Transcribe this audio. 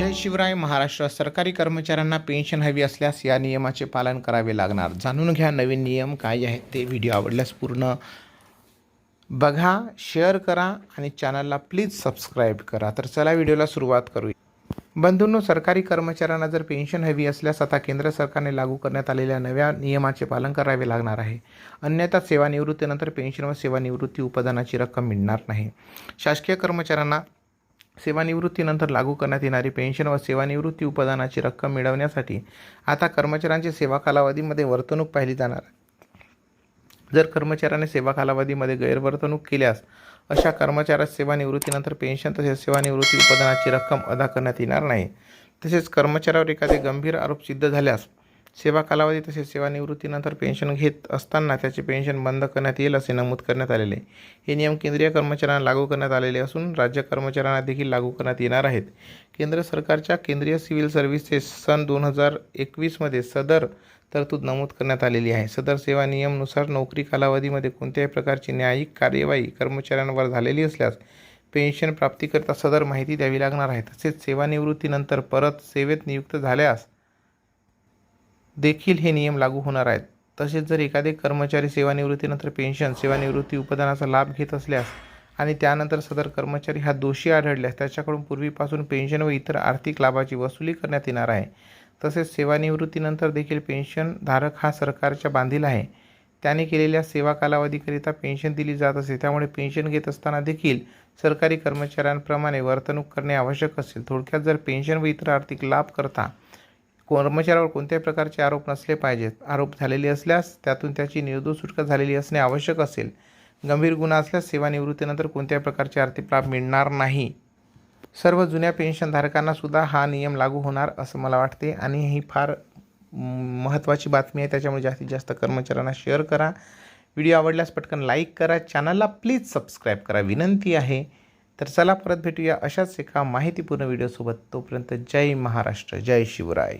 जय शिवराय. महाराष्ट्र सरकारी कर्मचाऱ्यांना पेन्शन हवी असल्यास या नियमाचे पालन करावे लागणार. जाणून घ्या नवीन नियम काय आहेत ते व्हिडिओ आवडल्यास पूर्ण बघा शेअर करा आणि चॅनलला प्लीज सबस्क्राईब करा. तर चला व्हिडिओला सुरुवात करूया. बंधूंनो सरकारी कर्मचाऱ्यांना जर पेन्शन हवी असल्यास आता केंद्र सरकारने लागू करण्यात आलेल्या नव्या नियमाचे पालन करावे लागणार आहे. अन्यथा सेवानिवृत्तीनंतर पेन्शन व सेवानिवृत्ती उपदानाची रक्कम मिळणार नाही. शासकीय कर्मचाऱ्यांना सेवानिवृत्तीनंतर लागू करण्यात येणारी पेन्शन व सेवानिवृत्ती उपदानाची रक्कम मिळवण्यासाठी आता कर्मचाऱ्यांची सेवा कालावधीमध्ये वर्तणूक पाहिली जाणार. जर कर्मचाऱ्याने सेवा कालावधीमध्ये गैरवर्तणूक केल्यास अशा कर्मचाऱ्यास सेवानिवृत्तीनंतर पेन्शन तसेच सेवानिवृत्ती उत्पादनाची रक्कम अदा करण्यात येणार नाही. तसेच कर्मचाऱ्यावर एखादे गंभीर आरोप सिद्ध झाल्यास सेवा कालावधी तसेच सेवानिवृत्तीनंतर पेन्शन घेत असताना त्याचे पेन्शन बंद करण्यात येईल असे नमूद करण्यात आलेले हे नियम केंद्रीय कर्मचाऱ्यांना लागू करण्यात आलेले असून राज्य कर्मचाऱ्यांना देखील लागू करण्यात येणार आहेत. केंद्र सरकारच्या केंद्रीय सिव्हिल सर्व्हिसेस सन दोन हजार एकवीसमध्ये सदर तरतूद नमूद करण्यात आलेली आहे. सदर सेवा नियमनुसार नोकरी कालावधीमध्ये कोणत्याही प्रकारची न्यायिक कार्यवाही कर्मचाऱ्यांवर झालेली असल्यास पेन्शन प्राप्तीकरिता सदर माहिती द्यावी लागणार आहे. तसेच सेवानिवृत्तीनंतर परत सेवेत नियुक्त झाल्यास देखील हे नियम लागू होणार आहेत. तसेच जर एखादे कर्मचारी सेवानिवृत्तीनंतर पेन्शन सेवानिवृत्ती उपदानाचा लाभ घेत असल्यास आणि त्यानंतर सदर कर्मचारी हा दोषी आढळल्यास त्याच्याकडून पूर्वीपासून पेन्शन व इतर आर्थिक लाभाची वसुली करण्यात येणार आहे. तसेच सेवानिवृत्तीनंतर देखील पेन्शनधारक हा सरकारच्या बांधील आहे. त्याने केलेल्या सेवा कालावधीकरिता पेन्शन दिली जात असे त्यामुळे पेन्शन घेत असताना देखील सरकारी कर्मचाऱ्यांप्रमाणे वर्तणूक करणे आवश्यक असेल. थोडक्यात जर पेन्शन व इतर आर्थिक लाभ करता कर्मचाऱ्यावर कोणत्याही प्रकारचे आरोप नसले पाहिजेत. आरोप झालेले असल्यास त्यातून त्याची निर्दोष सुटका झालेली असणे आवश्यक असेल. गंभीर गुन्हा असल्यास सेवानिवृत्तीनंतर कोणत्याही प्रकारचे आर्थिक लाभ मिळणार नाही. सर्व जुन्या पेन्शनधारकांना सुद्धा हा नियम लागू होणार असं मला वाटते. आणि ही फार महत्त्वाची बातमी आहे. त्याच्यामुळे जास्तीत जास्त कर्मचाऱ्यांना शेअर करा. व्हिडिओ आवडल्यास पटकन लाईक करा. चॅनलला प्लीज सबस्क्राईब करा. विनंती आहे. तर चला परत भेटूया अशाच एका माहितीपूर्ण व्हिडिओसोबत. तोपर्यंत जय महाराष्ट्र जय शिवराय.